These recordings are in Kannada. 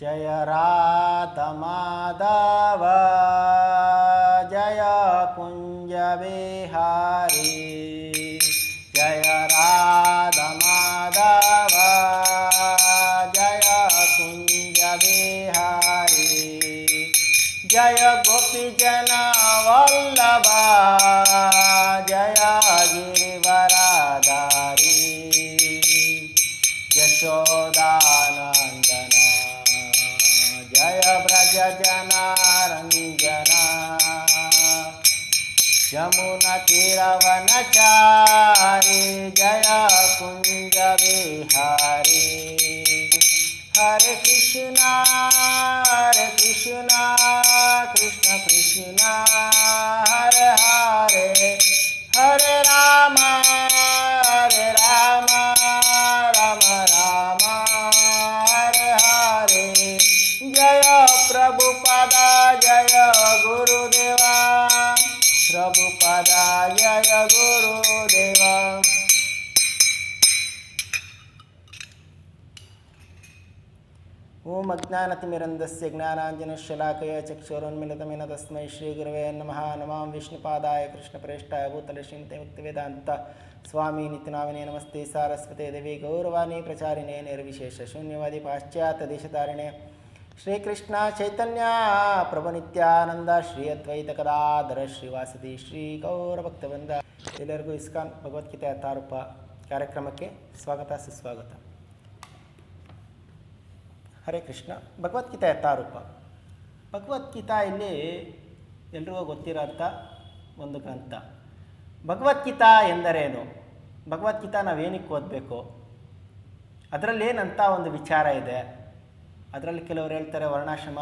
जय राव जय कुञ्जविहारी जय रादवा जय कुञ्जविहारी जय गुप्तिजनवल्लभ जय ಬ್ರಜ ಜನ ರಂಜನ ಯಮುನ ತೀರವನಚಾರಿ ಜಯ ಕುಂಜ ವಿಹಾರಿ ಹರೆ ಕೃಷ್ಣ ಹರೆ ಕೃಷ್ಣ ಕೃಷ್ಣ ಕೃಷ್ಣ ಹರೆ ಹರೆ ಹರೆ ಓಂ ಅಜ್ಞಾನತಿಮಿರಂಧಸ್ಯ ಜ್ಞಾನಾಂಜನಶಲಾಕಯ ಚಕ್ಷುರೋನ್ಮಿಲಿತಮಿನ ತಸ್ಮೈ ಶ್ರೀಗುರವೇ ನಮಃ. ನಮಾಂ ವಿಷ್ಣುಪಾದಾಯ ಕೃಷ್ಣಪ್ರೇಷ್ಠಾಯ ಭೂತಲೆ ಶ್ರೀಮತೆ ಮುಕ್ತಿವೇದಾಂತ ಸ್ವಾಮಿ ನಿತ್ಯನಾಮಿನೇ ನಮಸ್ತೆ. ಸಾರಸ್ವತೆ ದೇವಿ ಗೌರವಾಣಿ ಪ್ರಚಾರಿಣೇ ನಿರ್ವಿಶೇಷ ಶೂನ್ಯವಾದಿ ಪಾಶ್ಚಾತ್ಯ ದೇಶತಾರಿಣೆ. ಶ್ರೀಕೃಷ್ಣ ಚೈತನ್ಯ ಪ್ರಭು ನಿತ್ಯಾನಂದ ಶ್ರೀ ಅದ್ವೈತ ಕದಾಧರ ಶ್ರೀವಾಸದಿ ಶ್ರೀ ಗೌರಭಕ್ತವೃಂದ ಎಲ್ಲರಿಗೂ ಇಸ್ಕಾನ್ ಭಗವದ್ಗೀತೆ ತಾರೂಪ ಕಾರ್ಯಕ್ರಮಕ್ಕೆ ಸ್ವಾಗತ, ಸುಸ್ವಾಗತ. ಹರೇ ಕೃಷ್ಣ. ಭಗವದ್ಗೀತಾ ಯಥಾರೂಪ ಭಗವದ್ಗೀತಾ ಇಲ್ಲಿ ಎಲ್ರಿಗೂ ಗೊತ್ತಿರೋಂಥ ಒಂದು ಗ್ರಂಥ. ಭಗವದ್ಗೀತಾ ಎಂದರೇನು? ಭಗವದ್ಗೀತಾ ನಾವೇನಕ್ಕೆ ಓದಬೇಕು? ಅದರಲ್ಲೇನಂತ ಒಂದು ವಿಚಾರ ಇದೆ? ಅದರಲ್ಲಿ ಕೆಲವರು ಹೇಳ್ತಾರೆ, ವರ್ಣಾಶ್ರಮ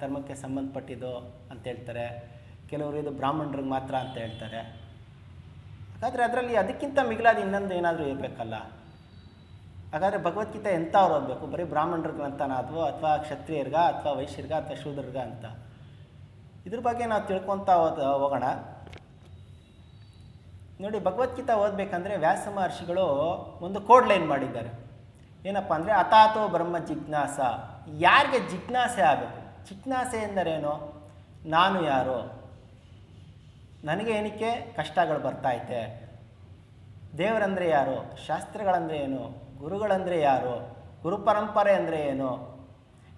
ಧರ್ಮಕ್ಕೆ ಸಂಬಂಧಪಟ್ಟಿದ್ದು ಅಂತ ಹೇಳ್ತಾರೆ. ಕೆಲವರು ಇದು ಬ್ರಾಹ್ಮಣರಿಗೆ ಮಾತ್ರ ಅಂತ ಹೇಳ್ತಾರೆ. ಹಾಗಾದರೆ ಅದರಲ್ಲಿ ಅದಕ್ಕಿಂತ ಮಿಗಿಲಾದ ಇನ್ನೊಂದು ಏನಾದರೂ ಇರಬೇಕಲ್ಲ? ಹಾಗಾದರೆ ಭಗವದ್ಗೀತೆ ಎಂಥವ್ರು ಓದಬೇಕು? ಬರೀ ಬ್ರಾಹ್ಮಣರ ಗ್ರಂಥನ ಅಥವಾ ಅಥವಾ ಕ್ಷತ್ರಿಯರ್ಗ, ಅಥವಾ ವೈಶ್ಯರ್ಗ, ಅಥವಾ ಶೂದ್ರರ್ಗ ಅಂತ? ಇದ್ರ ಬಗ್ಗೆ ನಾವು ತಿಳ್ಕೊತಾ ಹೋಗೋಣ. ನೋಡಿ, ಭಗವದ್ಗೀತಾ ಓದಬೇಕಂದ್ರೆ ವ್ಯಾಸ ಮಹರ್ಷಿಗಳು ಒಂದು ಕೋಡ್ ಲೈನ್ ಮಾಡಿದ್ದಾರೆ. ಏನಪ್ಪ ಅಂದರೆ ಅಥಾತೋ ಬ್ರಹ್ಮ ಜಿಜ್ಞಾಸ. ಯಾರಿಗೆ ಜಿಜ್ಞಾಸೆ ಆಗಬೇಕು? ಜಿಜ್ಞಾಸೆ ಎಂದರೇನು? ನಾನು ಯಾರು? ನನಗೆ ಏನಕ್ಕೆ? ಕಷ್ಟಗಳು ಬರ್ತೈತೆ ದೇವರಂದರೆ ಯಾರು? ಶಾಸ್ತ್ರಗಳಂದರೆ ಏನು? ಗುರುಗಳಂದರೆ ಯಾರು? ಗುರು ಪರಂಪರೆ ಅಂದರೆ ಏನು?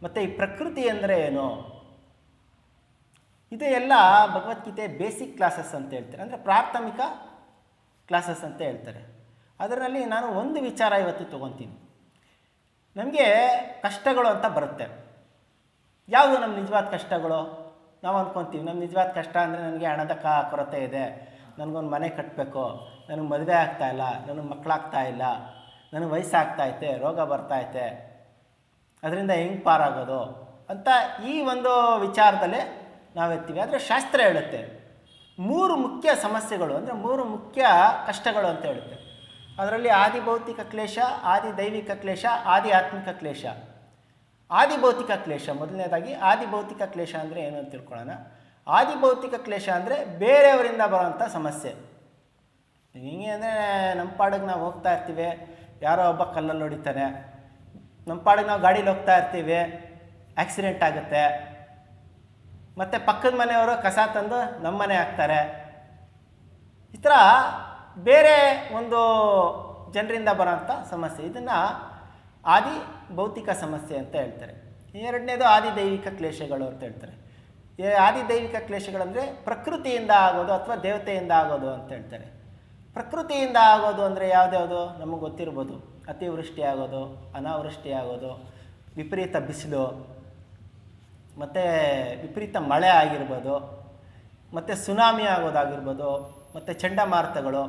ಮತ್ತು ಈ ಪ್ರಕೃತಿ ಅಂದರೆ ಏನು? ಇದು ಎಲ್ಲ ಭಗವದ್ಗೀತೆ ಬೇಸಿಕ್ ಕ್ಲಾಸಸ್ ಅಂತ ಹೇಳ್ತಾರೆ. ಅಂದರೆ ಪ್ರಾಥಮಿಕ ಕ್ಲಾಸಸ್ ಅಂತ ಹೇಳ್ತಾರೆ. ಅದರಲ್ಲಿ ನಾನು ಒಂದು ವಿಚಾರ ಇವತ್ತು ತೊಗೊತೀನಿ. ನಮಗೆ ಕಷ್ಟಗಳು ಅಂತ ಬರುತ್ತೆ. ಯಾವುದು ನಮ್ಮ ನಿಜವಾದ ಕಷ್ಟಗಳು? ನಾವು ಅಂದ್ಕೊತೀವಿ ನಮ್ಮ ನಿಜವಾದ ಕಷ್ಟ ಅಂದರೆ ನನಗೆ ಹಣದ ಕ ಕೊರತೆ ಇದೆ. ನನಗೊಂದು ಮನೆ ಕಟ್ಟಬೇಕು ನನಗೆ ಮದುವೆ ಆಗ್ತಾ ಇಲ್ಲ. ನನಗೆ ಮಕ್ಕಳಾಗ್ತಾ ಇಲ್ಲ. ನನಗೆ ವಯಸ್ಸಾಗ್ತೈತೆ ರೋಗ ಬರ್ತೈತೆ ಅದರಿಂದ ಹೆಂಗೆ ಪಾರಾಗೋದು ಅಂತ ಈ ಒಂದು ವಿಚಾರದಲ್ಲೇ ನಾವೆತ್ತೀವಿ. ಆದರೆ ಶಾಸ್ತ್ರ ಹೇಳುತ್ತೆ, ಮೂರು ಮುಖ್ಯ ಸಮಸ್ಯೆಗಳು ಅಂದರೆ ಮೂರು ಮುಖ್ಯ ಕಷ್ಟಗಳು ಅಂತ ಹೇಳುತ್ತೆ. ಅದರಲ್ಲಿ ಆದಿ ಭೌತಿಕ ಕ್ಲೇಶ, ಆದಿ ದೈವಿಕ ಕ್ಲೇಶ, ಆದಿ ಆತ್ಮಿಕ ಕ್ಲೇಶ. ಆದಿ ಭೌತಿಕ ಕ್ಲೇಶ, ಮೊದಲನೇದಾಗಿ ಆದಿ ಭೌತಿಕ ಕ್ಲೇಶ ಅಂದರೆ ಏನು ಅಂತ ತಿಳ್ಕೊಳ್ಳೋಣ. ಆದಿ ಭೌತಿಕ ಕ್ಲೇಶ ಅಂದರೆ ಬೇರೆಯವರಿಂದ ಬರುವಂಥ ಸಮಸ್ಯೆ. ಹಿಂಗೆ ಅಂದರೆ ನಮ್ಮ ಪಾಡಿಗೆ ನಾವು ಹೋಗ್ತಾ ಇರ್ತೀವಿ ಯಾರೋ ಒಬ್ಬ ಕಲ್ಲಲ್ಲಿ ಹೊಡಿತಾನೆ. ನಮ್ಮ ಪಾಡಿಗೆ ನಾವು ಗಾಡೀಲಿ ಹೋಗ್ತಾ ಇರ್ತೀವಿ ಆಕ್ಸಿಡೆಂಟ್ ಆಗುತ್ತೆ. ಮತ್ತು ಪಕ್ಕದ ಮನೆಯವರು ಕಸ ತಂದು ನಮ್ಮ ಮನೆ ಹಾಕ್ತಾರೆ. ಈ ಥರ ಬೇರೆ ಒಂದು ಜನರಿಂದ ಬರೋಂಥ ಸಮಸ್ಯೆ. ಇದನ್ನು ಆದಿ ಭೌತಿಕ ಸಮಸ್ಯೆ ಅಂತ ಹೇಳ್ತಾರೆ. ಎರಡನೇದು ಆದಿ ದೈವಿಕ ಕ್ಲೇಶಗಳು ಅಂತ ಹೇಳ್ತಾರೆ. ಈ ಆದಿ ದೈವಿಕ ಕ್ಲೇಶಗಳಂದರೆ ಪ್ರಕೃತಿಯಿಂದ ಆಗೋದು ಅಥವಾ ದೇವತೆಯಿಂದ ಆಗೋದು ಅಂತ ಹೇಳ್ತಾರೆ. ಪ್ರಕೃತಿಯಿಂದ ಆಗೋದು ಅಂದರೆ ಯಾವುದ್ಯಾವುದು ನಮಗೆ ಗೊತ್ತಿರ್ಬೋದು. ಅತಿವೃಷ್ಟಿ ಆಗೋದು ಅನಾವೃಷ್ಟಿ ಆಗೋದು ವಿಪರೀತ ಬಿಸಿಲು, ಮತ್ತು ವಿಪರೀತ ಮಳೆ ಆಗಿರ್ಬೋದು, ಮತ್ತು ಸುನಾಮಿ ಆಗೋದಾಗಿರ್ಬೋದು, ಮತ್ತು ಚಂಡಮಾರುತಗಳು.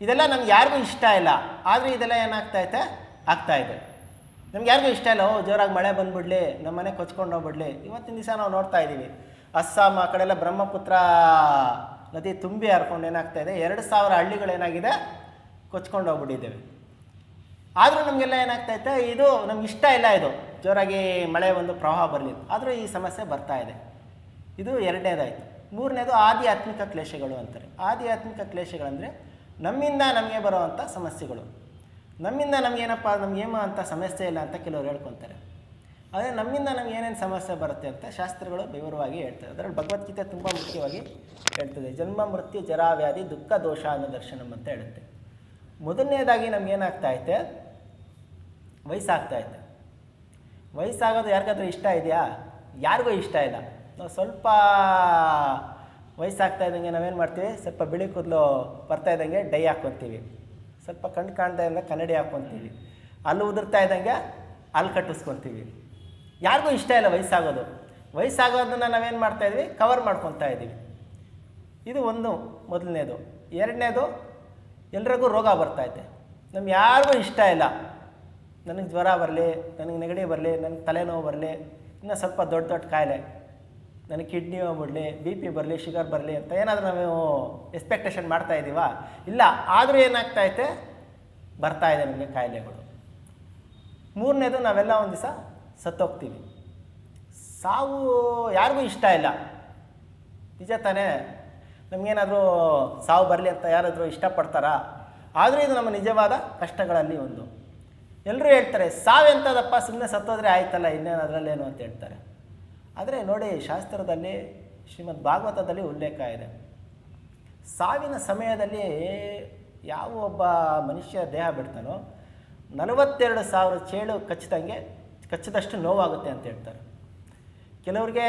ಇದೆಲ್ಲ ನಮ್ಗೆ ಯಾರಿಗೂ ಇಷ್ಟ ಇಲ್ಲ. ಆದರೆ ಇದೆಲ್ಲ ಏನಾಗ್ತೈತೆ ಆಗ್ತಾಯಿದೆ ನಮ್ಗೆ ಯಾರಿಗೂ ಇಷ್ಟ ಇಲ್ಲ, ಓ, ಜೋರಾಗಿ ಮಳೆ ಬಂದ್ಬಿಡ್ಲಿ, ನಮ್ಮ ಮನೆ ಕೊಚ್ಕೊಂಡು ಹೋಗ್ಬಿಡ್ಲಿ. ಇವತ್ತಿನ ದಿವಸ ನಾವು ನೋಡ್ತಾ ಇದ್ದೀವಿ. ಅಸ್ಸಾಂ, ಆ ಕಡೆಲ್ಲ ಬ್ರಹ್ಮಪುತ್ರ ನದಿ ತುಂಬಿ ಹರ್ಕೊಂಡು ಏನಾಗ್ತಾ ಇದೆ? ಎರಡು ಸಾವಿರ ಹಳ್ಳಿಗಳೇನಾಗಿದೆ ಕೊಚ್ಕೊಂಡು ಹೋಗ್ಬಿಟ್ಟಿದ್ದೇವೆ. ಆದರೂ ನಮಗೆಲ್ಲ ಏನಾಗ್ತಾ ಇತ್ತು? ಇದು ನಮ್ಗೆ ಇಷ್ಟ ಇಲ್ಲ ಇದು. ಜೋರಾಗಿ ಮಳೆ ಒಂದು ಪ್ರವಾಹ ಬರಲಿ ಆದರೂ ಈ ಸಮಸ್ಯೆ ಬರ್ತಾ ಇದೆ. ಇದು ಎರಡನೇದಾಯಿತು. ಮೂರನೇದು ಆಧ್ಯಾತ್ಮಿಕ ಕ್ಲೇಷಗಳು ಅಂತಾರೆ. ಆಧ್ಯಾತ್ಮಿಕ ಕ್ಲೇಶಗಳಂದರೆ ನಮ್ಮಿಂದ ನಮಗೆ ಬರುವಂಥ ಸಮಸ್ಯೆಗಳು. ನಮ್ಮಿಂದ ನಮಗೇನಪ್ಪ ನಮಗೇನು ಅಂತ ಸಮಸ್ಯೆ ಇಲ್ಲ ಅಂತ ಕೆಲವರು ಹೇಳ್ಕೊತಾರೆ. ಆದರೆ ನಮ್ಮಿಂದ ನಮ್ಗೆ ಏನೇನು ಸಮಸ್ಯೆ ಬರುತ್ತೆ ಅಂತ ಶಾಸ್ತ್ರಗಳು ವಿವರವಾಗಿ ಹೇಳ್ತವೆ ಅದರಲ್ಲಿ ಭಗವದ್ಗೀತೆ ತುಂಬ ಮುಖ್ಯವಾಗಿ ಹೇಳ್ತದೆ. ಜನ್ಮ, ಮೃತ್ಯು ಜರಾವ್ಯಾಧಿ ದುಃಖ, ದೋಷ ಅನ್ನೋ ದರ್ಶನಂ ಅಂತ ಹೇಳುತ್ತೆ. ಮೊದಲನೇದಾಗಿ ನಮ್ಗೇನಾಗ್ತಾ ಐತೆ? ವಯಸ್ಸಾಗ್ತಾ ಐತೆ. ವಯಸ್ಸಾಗೋದು ಯಾರಿಗಾದ್ರೂ ಇಷ್ಟ ಇದೆಯಾ? ಯಾರಿಗೂ ಇಷ್ಟ ಇಲ್ಲ. ನಾವು ಸ್ವಲ್ಪ ವಯಸ್ಸಾಗ್ತಾ ಇದ್ದಂಗೆ ನಾವೇನು ಮಾಡ್ತೀವಿ? ಸ್ವಲ್ಪ ಬಿಳಿ ಕೂದಲು ಬರ್ತಾ ಇದ್ದಂಗೆ ಡೈ ಹಾಕ್ಕೊತೀವಿ. ಸ್ವಲ್ಪ ಕಣ್ಣು ಕಾಣ್ತಾ ಇದ್ದಂಗೆ ಕನ್ನಡಿ ಹಾಕ್ಕೊತೀವಿ. ಅಲ್ಲಿ ಉದುರ್ತಾ ಇದ್ದಂಗೆ ಅಲ್ಲಿ ಕಟ್ಟಿಸ್ಕೊತೀವಿ. ಯಾರಿಗೂ ಇಷ್ಟ ಇಲ್ಲ ವಯಸ್ಸಾಗೋದು. ವಯಸ್ಸಾಗೋದನ್ನು ನಾವೇನು ಮಾಡ್ತಾಯಿದ್ವಿ ಕವರ್ ಮಾಡ್ಕೊತಾ ಇದ್ದೀವಿ. ಇದು ಒಂದು, ಮೊದಲನೇದು. ಎರಡನೇದು, ಎಲ್ರಿಗೂ ರೋಗ ಬರ್ತೈತೆ ನಮ್ಗೆ ಯಾರಿಗೂ ಇಷ್ಟ ಇಲ್ಲ. ನನಗೆ ಜ್ವರ ಬರಲಿ, ನನಗೆ ನೆಗಡಿ ಬರಲಿ, ನನಗೆ ತಲೆನೋವು ಬರಲಿ, ಇನ್ನೂ ಸ್ವಲ್ಪ ದೊಡ್ಡ ದೊಡ್ಡ ಕಾಯಿಲೆ. ನನಗೆ ಕಿಡ್ನಿ ಬಿಡಲಿ ಬಿ ಪಿ ಬರಲಿ ಶುಗರ್ ಬರಲಿ ಅಂತ ಏನಾದರೂ ನಾವು ಎಕ್ಸ್ಪೆಕ್ಟೇಷನ್ ಮಾಡ್ತಾ ಇದ್ದೀವಾ ಇಲ್ಲ, ಆದರೂ ಏನಾಗ್ತೈತೆ ಬರ್ತಾ ಇದೆ ನಮಗೆ ಕಾಯಿಲೆಗಳು. ಮೂರನೇದು ನಾವೆಲ್ಲ ಒಂದು ದಿವಸ ಸತ್ತೋಗ್ತೀವಿ. ಸಾವು ಯಾರಿಗೂ ಇಷ್ಟ ಇಲ್ಲ. ನಿಜ ತಾನೇ? ನಮಗೇನಾದರೂ ಸಾವು ಬರಲಿ ಅಂತ ಯಾರಾದರೂ ಇಷ್ಟಪಡ್ತಾರಾ? ಆದರೂ ಇದು ನಮ್ಮ ನಿಜವಾದ ಕಷ್ಟಗಳಲ್ಲಿ ಒಂದು. ಎಲ್ಲರೂ ಹೇಳ್ತಾರೆ ಸಾವೆಂಥದಪ್ಪ ಸುಮ್ಮನೆ ಸತ್ತೋದ್ರೆ ಆಯ್ತಲ್ಲ ಇನ್ನೇನು ಅದರಲ್ಲೇನು ಅಂತ ಹೇಳ್ತಾರೆ. ಆದರೆ ನೋಡಿ, ಶಾಸ್ತ್ರದಲ್ಲಿ, ಶ್ರೀಮದ್ ಭಾಗವತದಲ್ಲಿ ಉಲ್ಲೇಖ ಇದೆ. ಸಾವಿನ ಸಮಯದಲ್ಲಿ ಯಾವ ಒಬ್ಬ ಮನುಷ್ಯ ದೇಹ ಬಿಡ್ತಾನೋ, ನಲವತ್ತೆರಡು ಸಾವಿರ ಚೇಳು ಕಚ್ಚಿದಂಗೆ ಕಚ್ಚಿದಷ್ಟು ನೋವಾಗುತ್ತೆ ಅಂತ ಹೇಳ್ತಾರೆ. ಕೆಲವ್ರಿಗೆ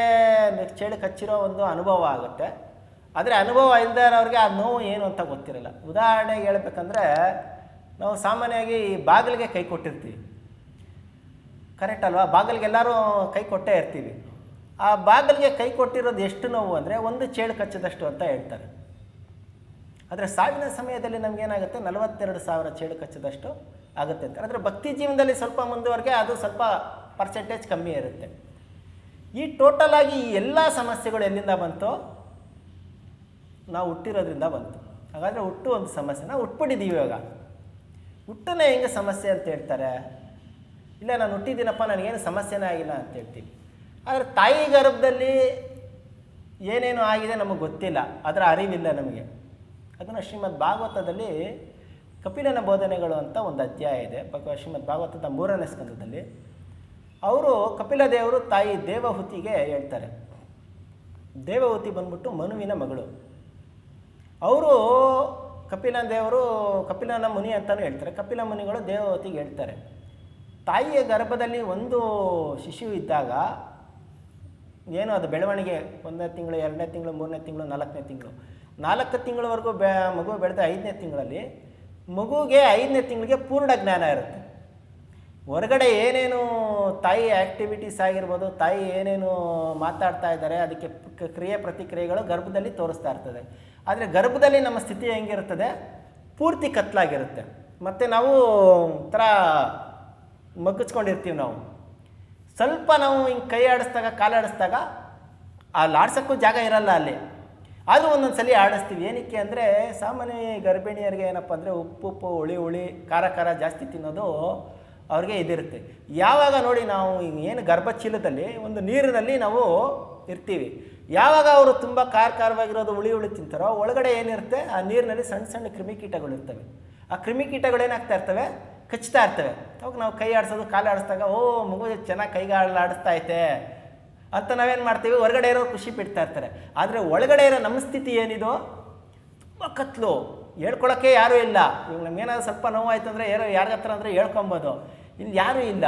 ಚೇಳು ಕಚ್ಚಿರೋ ಒಂದು ಅನುಭವ ಆಗುತ್ತೆ. ಆದರೆ ಅನುಭವ ಇಲ್ಲದೇ ಇರೋರಿಗೆ ಆ ನೋವು ಏನು ಅಂತ ಗೊತ್ತಿರಲ್ಲ. ಉದಾಹರಣೆಗೆ ಹೇಳ್ಬೇಕಂದ್ರೆ, ನಾವು ಸಾಮಾನ್ಯವಾಗಿ ಈ ಬಾಗಿಲಿಗೆ ಕೈ ಕೊಟ್ಟಿರ್ತೀವಿ. ಕರೆಕ್ಟ್ ಅಲ್ವಾ? ಬಾಗಿಲಿಗೆ ಎಲ್ಲರೂ ಕೈ ಕೊಟ್ಟೇ ಇರ್ತೀವಿ. ಆ ಬಾಗಿಲಿಗೆ ಕೈ ಕೊಟ್ಟಿರೋದು ಎಷ್ಟು ನೋವು ಅಂದರೆ ಒಂದು ಚೇಳು ಕಚ್ಚಿದಷ್ಟು ಅಂತ ಹೇಳ್ತಾರೆ. ಆದರೆ ಸಾವಿನ ಸಮಯದಲ್ಲಿ ನಮಗೇನಾಗುತ್ತೆ? ನಲವತ್ತೆರಡು ಸಾವಿರ ಚೇಳು ಕಚ್ಚಿದಷ್ಟು ಆಗುತ್ತೆ ಅಂತ. ಅಂದರೆ ಭಕ್ತಿ ಜೀವನದಲ್ಲಿ ಸ್ವಲ್ಪ ಮುಂದುವರೆಗೆ ಅದು ಸ್ವಲ್ಪ ಪರ್ಸೆಂಟೇಜ್ ಕಮ್ಮಿ ಇರುತ್ತೆ. ಈ ಟೋಟಲ್ ಆಗಿ ಈ ಎಲ್ಲ ಸಮಸ್ಯೆಗಳು ಎಲ್ಲಿಂದ ಬಂತು? ನಾವು ಹುಟ್ಟಿರೋದ್ರಿಂದ ಬಂತು. ಹಾಗಾದರೆ ಹುಟ್ಟು ಒಂದು ಸಮಸ್ಯೆ. ನಾವು ಹುಟ್ಬಿಟ್ಟಿದ್ದೀವಿ ಇವಾಗ. ಹುಟ್ಟನೇ ಹೆಂಗೆ ಸಮಸ್ಯೆ ಅಂತ ಹೇಳ್ತಾರೆ? ಇಲ್ಲ, ನಾನು ಹುಟ್ಟಿದ್ದೀನಪ್ಪ, ನನಗೇನು ಸಮಸ್ಯೆನೇ ಆಗಿಲ್ಲ ಅಂತ ಹೇಳ್ತೀನಿ ಆದರೆ ತಾಯಿ ಗರ್ಭದಲ್ಲಿ ಏನೇನು ಆಗಿದೆ ನಮಗೆ ಗೊತ್ತಿಲ್ಲ. ಅದರ ಅರಿವಿಲ್ಲ ನಮಗೆ. ಅದನ್ನು ಶ್ರೀಮದ್ ಭಾಗವತದಲ್ಲಿ ಕಪಿಲನ ಬೋಧನೆಗಳು ಅಂತ ಒಂದು ಅಧ್ಯಾಯ ಇದೆ. ಶ್ರೀಮದ್ ಭಾಗವತದ ಮೂರನೇ ಸ್ಕಂದದಲ್ಲಿ. ಅವರು ಕಪಿಲ ದೇವರು ತಾಯಿ ದೇವಹುತಿಗೆ ಹೇಳ್ತಾರೆ. ದೇವಹುತಿ ಬಂದ್ಬಿಟ್ಟು ಮನುವಿನ ಮಗಳು. ಅವರು ಕಪಿಲ ದೇವರು ಕಪಿಲನ ಮುನಿ ಅಂತಲೂ ಹೇಳ್ತಾರೆ. ಕಪಿಲ ಮುನಿಗಳು ದೇವಹುತಿಗೆ ಹೇಳ್ತಾರೆ. ತಾಯಿಯ ಗರ್ಭದಲ್ಲಿ ಒಂದು ಶಿಶು ಇದ್ದಾಗ ಏನು ಅದು ಬೆಳವಣಿಗೆ? ಒಂದನೇ ತಿಂಗಳು, ಎರಡನೇ ತಿಂಗಳು, ಮೂರನೇ ತಿಂಗಳು, ನಾಲ್ಕನೇ ತಿಂಗಳು. ನಾಲ್ಕು ತಿಂಗಳವರೆಗೂ ಬೆ, ಮಗು ಬೆಳೆದ ಐದನೇ ತಿಂಗಳಲ್ಲಿ ಮಗುಗೆ ಐದನೇ ತಿಂಗಳಿಗೆ ಪೂರ್ಣ ಜ್ಞಾನ ಇರುತ್ತೆ. ಹೊರಗಡೆ ಏನೇನು ತಾಯಿ ಆ್ಯಕ್ಟಿವಿಟೀಸ್ ಆಗಿರ್ಬೋದು, ತಾಯಿ ಏನೇನು ಮಾತಾಡ್ತಾ ಇದ್ದಾರೆ, ಅದಕ್ಕೆ ಕ್ರಿಯೆ ಪ್ರತಿಕ್ರಿಯೆಗಳು ಗರ್ಭದಲ್ಲಿ ತೋರಿಸ್ತಾ ಇರ್ತದೆ. ಆದರೆ ಗರ್ಭದಲ್ಲಿ ನಮ್ಮ ಸ್ಥಿತಿ ಹೆಂಗಿರುತ್ತದೆ ಪೂರ್ತಿ ಕತ್ಲಾಗಿರುತ್ತೆ. ಮತ್ತು ನಾವು ಒಂಥರ ಮಗ್ಗಿಸ್ಕೊಂಡಿರ್ತೀವಿ ನಾವು. ಸ್ವಲ್ಪ ನಾವು ಹಿಂಗೆ ಕೈ ಆಡಿಸ್ದಾಗ, ಕಾಲಾಡಿಸ್ದಾಗ ಅಲ್ಲಿ ಆಡ್ಸೋಕ್ಕೂ ಜಾಗ ಇರಲ್ಲ ಅಲ್ಲಿ. ಆದರೂ ಒಂದೊಂದು ಸಲ ಆಡಿಸ್ತೀವಿ. ಏನಕ್ಕೆ ಅಂದರೆ ಸಾಮಾನ್ಯ ಗರ್ಭಿಣಿಯರಿಗೆ ಏನಪ್ಪ ಅಂದರೆ ಉಪ್ಪು ಉಪ್ಪು, ಹುಳಿ ಹುಳಿ, ಖಾರ ಖಾರ ಜಾಸ್ತಿ ತಿನ್ನೋದು ಅವ್ರಿಗೆ ಇದಿರುತ್ತೆ. ಯಾವಾಗ ನೋಡಿ ನಾವು ಏನು ಗರ್ಭಚೀಲದಲ್ಲಿ ಒಂದು ನೀರಿನಲ್ಲಿ ನಾವು ಇರ್ತೀವಿ. ಯಾವಾಗ ಅವರು ತುಂಬ ಖಾರ ಖಾರವಾಗಿರೋದು, ಹುಳಿ ಹುಳಿ ತಿಂತಾರೋ ಒಳಗಡೆ ಏನಿರುತ್ತೆ ಆ ನೀರಿನಲ್ಲಿ ಸಣ್ಣ ಸಣ್ಣ ಕ್ರಿಮಿಕೀಟಗಳು ಇರ್ತವೆ. ಆ ಕ್ರಿಮಿಕೀಟಗಳು ಏನಾಗ್ತಾ ಇರ್ತವೆ? ಕಚ್ತಾ ಇರ್ತವೆ. ಅವಾಗ ನಾವು ಕೈ ಆಡಿಸೋದು, ಕಾಲು ಆಡಿಸ್ದಾಗ, ಓ, ಮಗು, ಚೆನ್ನಾಗಿ ಕೈಗಾಲ ಆಡಿಸ್ತಾ ಐತೆ. ಅಂತ ನಾವೇನು ಮಾಡ್ತೀವಿ? ಹೊರಗಡೆ ಇರೋರು ಖುಷಿ ಪಡ್ತಾ ಇರ್ತಾರೆ. ಆದರೆ ಒಳಗಡೆ ಇರೋ ನಮ್ಮ ಸ್ಥಿತಿ ಏನಿದು ತುಂಬ ಕತ್ಲು. ಹೇಳ್ಕೊಳಕ್ಕೆ ಯಾರೂ ಇಲ್ಲ. ಇವಾಗ ನಮಗೇನಾದ್ರು ಸ್ವಲ್ಪ ನೋವಾಯ್ತು ಅಂದರೆ ಯಾರೋ ಯಾರ ಹತ್ರ ಅಂದರೆ ಹೇಳ್ಕೊಬೋದು. ಇಲ್ಲಿ ಯಾರೂ ಇಲ್ಲ.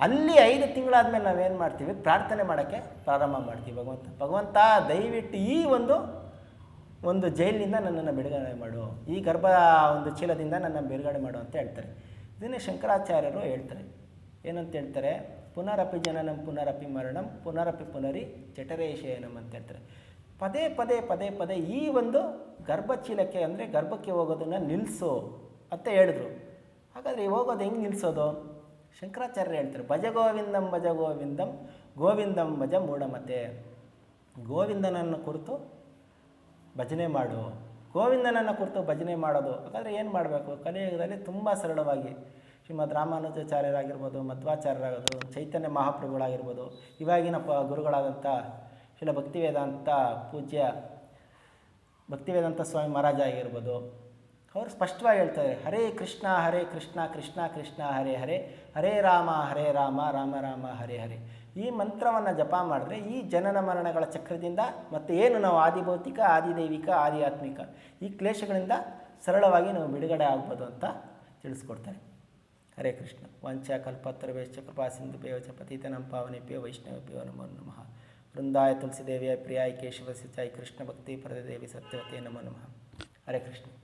ಅಲ್ಲಿ ಐದು ತಿಂಗಳಾದ್ಮೇಲೆ ನಾವೇನು ಮಾಡ್ತೀವಿ? ಪ್ರಾರ್ಥನೆ ಮಾಡೋಕ್ಕೆ ಪ್ರಾರಂಭ ಮಾಡ್ತೀವಿ. ಭಗವಂತ ಭಗವಂತ ದಯವಿಟ್ಟು ಈ ಒಂದು ಒಂದು ಜೈಲಿನಿಂದ ನನ್ನನ್ನು ಬಿಡುಗಡೆ ಮಾಡು. ಈ ಗರ್ಭ ಒಂದು ಚೀಲದಿಂದ ನನ್ನನ್ನು ಬಿಡುಗಡೆ ಮಾಡು ಅಂತ ಹೇಳ್ತಾರೆ. ಇದನ್ನೇ ಶಂಕರಾಚಾರ್ಯರು ಹೇಳ್ತಾರೆ. ಏನಂತ ಹೇಳ್ತಾರೆ? ಪುನರಪಿ ಜನನಂ, ಪುನರಪಿ ಮರಣಂ, ಪುನರಪಿ ಪುನರಿ ಜಠರೇಶಯನಂ ಅಂತ ಹೇಳ್ತಾರೆ. ಪದೇ ಪದೇ ಪದೇ ಪದೇ ಈ ಒಂದು ಗರ್ಭಚೀಲಕ್ಕೆ ಅಂದರೆ ಗರ್ಭಕ್ಕೆ ಹೋಗೋದನ್ನು ನಿಲ್ಲಿಸು ಅಂತ ಹೇಳಿದ್ರು. ಹಾಗಾದರೆ ಹೋಗೋದು ಹೆಂಗೆ ನಿಲ್ಲಿಸೋದು ಶಂಕರಾಚಾರ್ಯರು ಹೇಳ್ತಾರೆ, ಭಜ ಗೋವಿಂದಂ ಭಜ ಗೋವಿಂದಂ ಗೋವಿಂದಂ ಭಜ ಮೂಢಮತೆ. ಗೋವಿಂದನನ್ನು ಕುರಿತು ಭಜನೆ ಮಾಡು. ಗೋವಿಂದನನ್ನು ಕುರಿತು ಭಜನೆ ಮಾಡೋದು. ಹಾಗಾದರೆ ಏನು ಮಾಡಬೇಕು? ಕಲಿಯುಗದಲ್ಲಿ ತುಂಬ ಸರಳವಾಗಿ ಶ್ರೀಮದ್ ರಾಮಾನುಜಾಚಾರ್ಯರಾಗಿರ್ಬೋದು ಮಧ್ವಾಚಾರ್ಯರಾಗೋದು ಚೈತನ್ಯ ಮಹಾಪ್ರಭುಗಳಾಗಿರ್ಬೋದು, ಇವಾಗಿನ ಪ ಗುರುಗಳಾದಂಥ ಶಿಲ ಭಕ್ತಿವೇದಾಂತ ಪೂಜ್ಯ ಭಕ್ತಿವೇದಾಂತ ಸ್ವಾಮಿ ಮಹಾರಾಜ ಆಗಿರ್ಬೋದು, ಅವರು ಸ್ಪಷ್ಟವಾಗಿ ಹೇಳ್ತಾರೆ ಹರೇ ಕೃಷ್ಣ ಹರೇ ಕೃಷ್ಣ ಕೃಷ್ಣ ಕೃಷ್ಣ, ಹರೇ ಹರೇ ಹರೇ ರಾಮ ಹರೇ ರಾಮ ರಾಮ ರಾಮ, ಹರೇ ಹರೇ. ಈ ಮಂತ್ರವನ್ನು ಜಪ ಮಾಡಿದ್ರೆ ಈ ಜನನ ಮರಣಗಳ ಚಕ್ರದಿಂದ ಮತ್ತು ಏನು ನಾವು ಆದಿಭೌತಿಕ, ಆದಿದೈವಿಕ ಆಧ್ಯಾತ್ಮಿಕ ಈ ಕ್ಲೇಶಗಳಿಂದ ಸರಳವಾಗಿ ನಾವು ಬಿಡುಗಡೆ ಆಗ್ಬೋದು ಅಂತ ತಿಳಿಸ್ಕೊಡ್ತಾರೆ. హరే కృష్ణ. వంచాకల్పత్ర వేశ్చకృపా సింధు పేవచ పతితనం పావనేభ్యో వైష్ణవేభ్యో నమో నమ. వృందాయ తులసిదేవి ప్రియాయ కేశవ కేశవస్యాయ కృష్ణ భక్తి ప్రదేవి సత్యవతే నమో నమ. హరే కృష్ణ.